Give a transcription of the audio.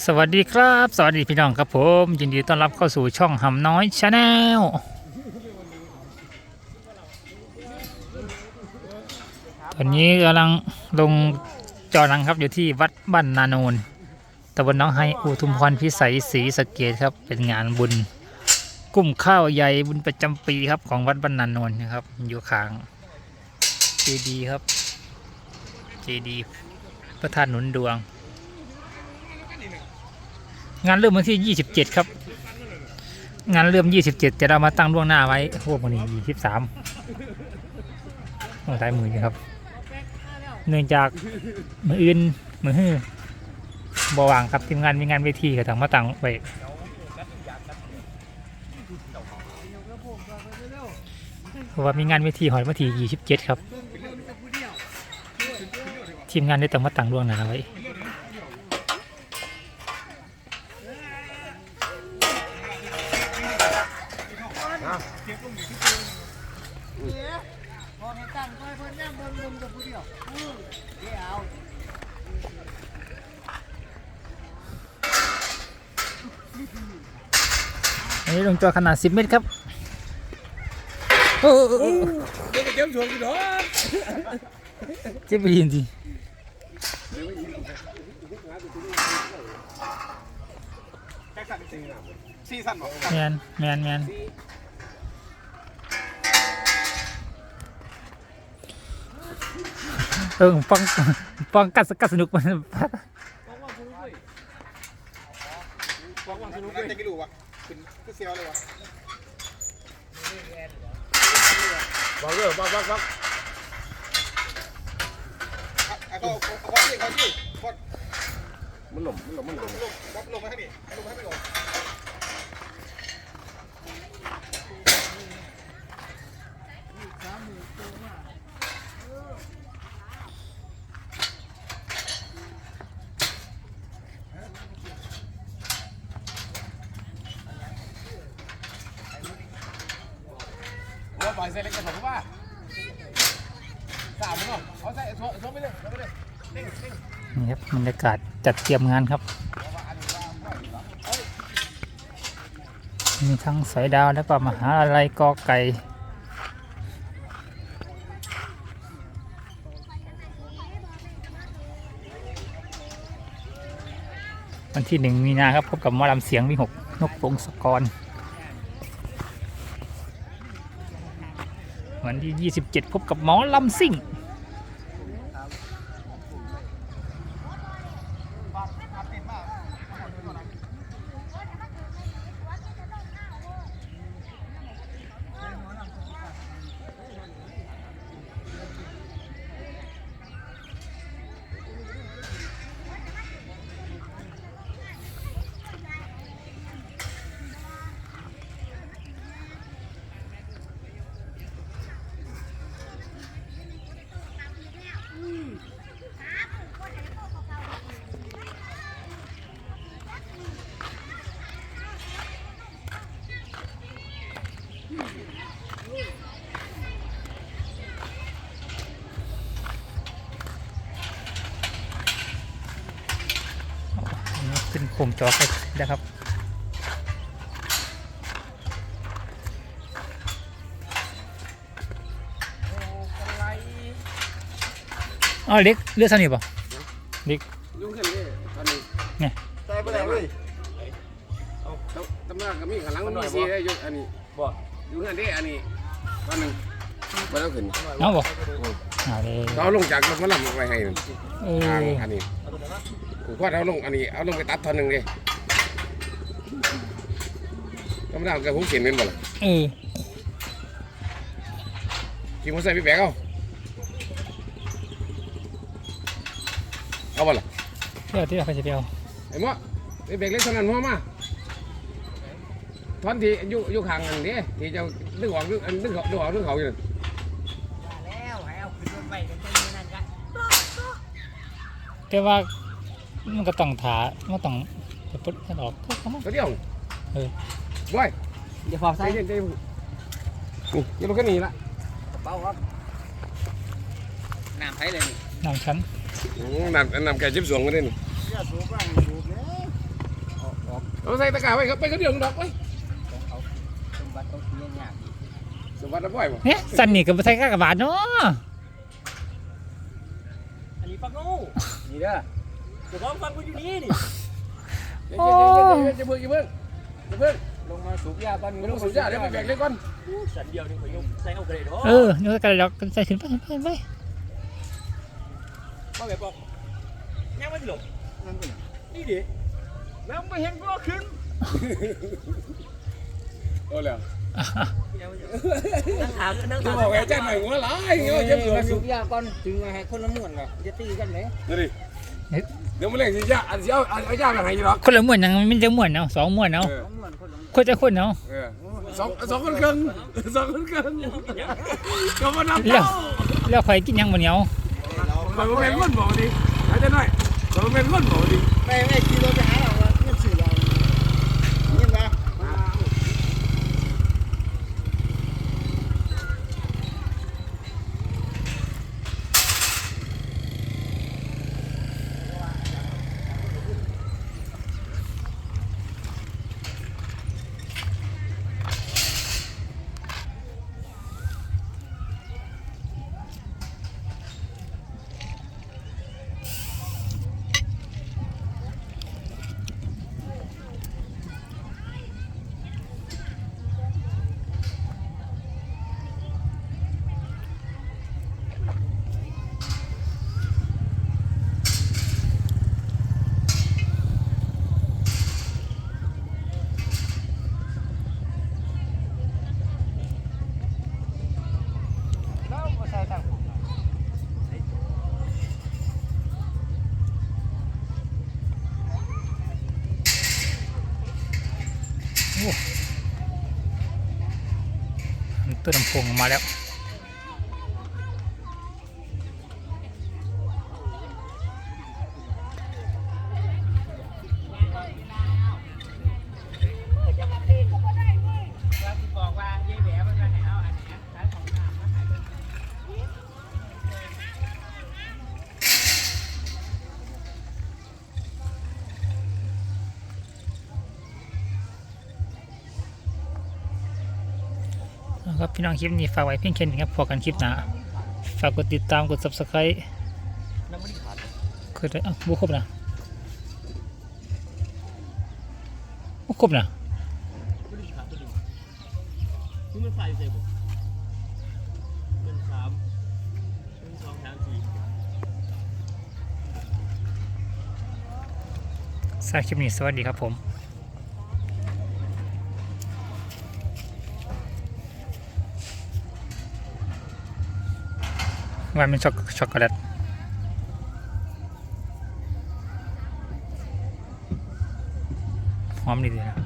สวัสดีครับ สวัสดีพี่น้องครับผม ยินดีต้อนรับเข้าสู่ช่องหำน้อยชาแนลตอนนี้กำลังลงจอหนังครับอยู่ที่วัดบ้านนาโนนตำบลน้องไฮอุทุมพรพิสัยศรีสะเกดครับเป็นงานบุญ กุ้มข้าวใหญ่บุญประจำปีครับของวัดบ้านนาโนนนะครับอยู่ข้างเจดีครับเจดีพระธาตุหนุนดวง งานเริ่มวันที่ 27 ครับ งานเริ่ม 27 แต่เรามาตั้งล่วงหน้าไว้พวกวันนี้ 23ต้องใช้มือนะครับ เนื่องจากมืออื่นมือฮื้อบว่างครับทีมงานมีงานเวทีกับทางมาตั้งไว้เพราะว่ามีงานเวทีหอยวันที่27 ครับ ทีมงานได้ต้องมาตังล่วงหน้าไว้ อันนี้ลงตัวขนาด 10 เมตรครับโอ้โอ้โอ้เดี๋ยวไปเจ้าชวนกูเถอะเจ็บไปดีจริงแจ็คสันซีซั่นบอกแมนแมนแมน เออปังปังกัดกัดสนุกมันบอกว่าสนุกเลยจะกี่ลูกวะขึ้นขึ้นเซียวเลยวะบอกเลยบอกบอกบอกเขาเขาเขาที่เขาที่พอดมันหล่มมันหล่มมันหลล่มงลงลงลงมาให้นี่ลงมาให้ไม่ลง ว่าปล่อยใส่เล็กกระผมว่าสามมันเนาะเอาใส่โซ่โซ่ไปเลยไปเลยนี่ครับบรรยากาศจัดเตรียมงานครับ มีทั้งสายดาวแล้วก็มหาอะไรกอไก่วันที่หนึ่งมีนาครับพบกับมอลำเสียงวิหกนกพงศกร วันที่ 27 พบกับหมอลำซิ่ง มจอให้นะครับอ๋อเล็กเลือดสนิทป่ะเล็กยุ่งขึ้นนี่ตอนนี้ใส่ไปไหนเลยเอาตำรวจก็มีข้างหลังมันมีสีได้ยุ่งอันนี้บ่ยุ่งอันนี้อันนี้ตอนหนึ่งมาแล้วขึ้นเอาบ่เอาเลยเอาลงจากรถมาลำไปให้เอทางออันนี้ กูก็เอาลงอันนี้เอาลงไปตัดท่อนหนึ่งดิตำรวจกับผมเขียนเป็นบ่ล่ะเออกินมาใส่พี่แบกเอาเอาบ่ล่ะเที่ยวที่เราไปจะเที่ยวไอ้หมอไอ้เบรกเล็กเท่านั้นหัวมาท่อนที่อยู่อยู่ข้างอันนี้ที่เจะดึงออกดึงอันดึงออกดึงออกดึงเขาอยู่นั่นแล้วให้เอาขึ้นรถไปกันจะมีนั่นกันแต่ว่า มันก็ต้องถามันต้องไปปุ๊บให้ออกก็เข้ามาตัวเดียวเออว้ยเดี๋ยวพอใจใส่เย็นใจเย็นนี่อยังลงแค่นี้ละกระเป๋าครับน้ำไผ่เลยนี่น้ำชั้นอืมนำนำแกจิบสวงกันได้นี่เนี่ยสูบบ้างสูบเนี่ยเอาใส่ตะกร้าไว้ครับไปก็เดือดดอกไว้เขาสมบัติเขาเพียงยากสวัสดีบ่อยบ่เนี่ยสันนี่กับไทยกากบาทเนาะอันนี้ฟักงูนี่เด้อเดี๋ยวลองฟังกูอยู่นี่นี่เดี๋ยวๆๆๆจะเพิ่งจะเพิ่งจะเพิ่งลงมาสูบยาก่อนไม่ต้องสูบยาเดี๋ยวไปแบกเลยก่อนสันเดียวนี่ข่อยยกใส่เอากระเด็นเออนี่ก็กระดอกใส่ขึ้นไปขึ้นไปขึ้นไปมาแบบบอกยังไม่หลบนั่นเป็นนี่ดิแล้วไม่เห็นก็ขึ้นเอาแล้วนั่งถามนั่งจะถามบอกแกแจ้งหน่อยหัวหลายเงี้ยเจ็บหัวมาอสูยู่บยาก่อนถึงมาให้คนละม่วนก็จะตีกันไหมดูดิ เดี๋ยวมาเล่นสิยาอันสิเอาเอายามาให้ยี่หรอกคนละม้วนยังมันจะม้วนเอาสองม้วนเอาเออสองม่วนคนละม่วนคนจะคนเอา เออสองสองคนครึ่งสองคนครึ่งก็มานับแล้วแล้วใครกินยังบ่เหนียวมันเป็นคนบอกดิหายใจหน่อยมันเป็นคนบอกดิ ไม่ไม่ขี่รถไปหาเราว่าเงินสื่อเราเงินมา แล้วบ่ใส่ทางผม ตัวลำโพงมาแล้ว ครับพี่น้องคลิปนี้ฝากไว้เพียงแค่นี้ครับพอกันคลิปหน้าฝากกดติดตามกด subscribe น้ำไม่ได้ขาดคือได้อ้าบุครบนะบุครบนะนี่มันไฟใส่ผมเป็นสามเป็นสองสามสี่สำหรับคลิปนี้สวัสดีครับผม วันเป็นช็อกช็อกโกแลตหอมดีเลยนะ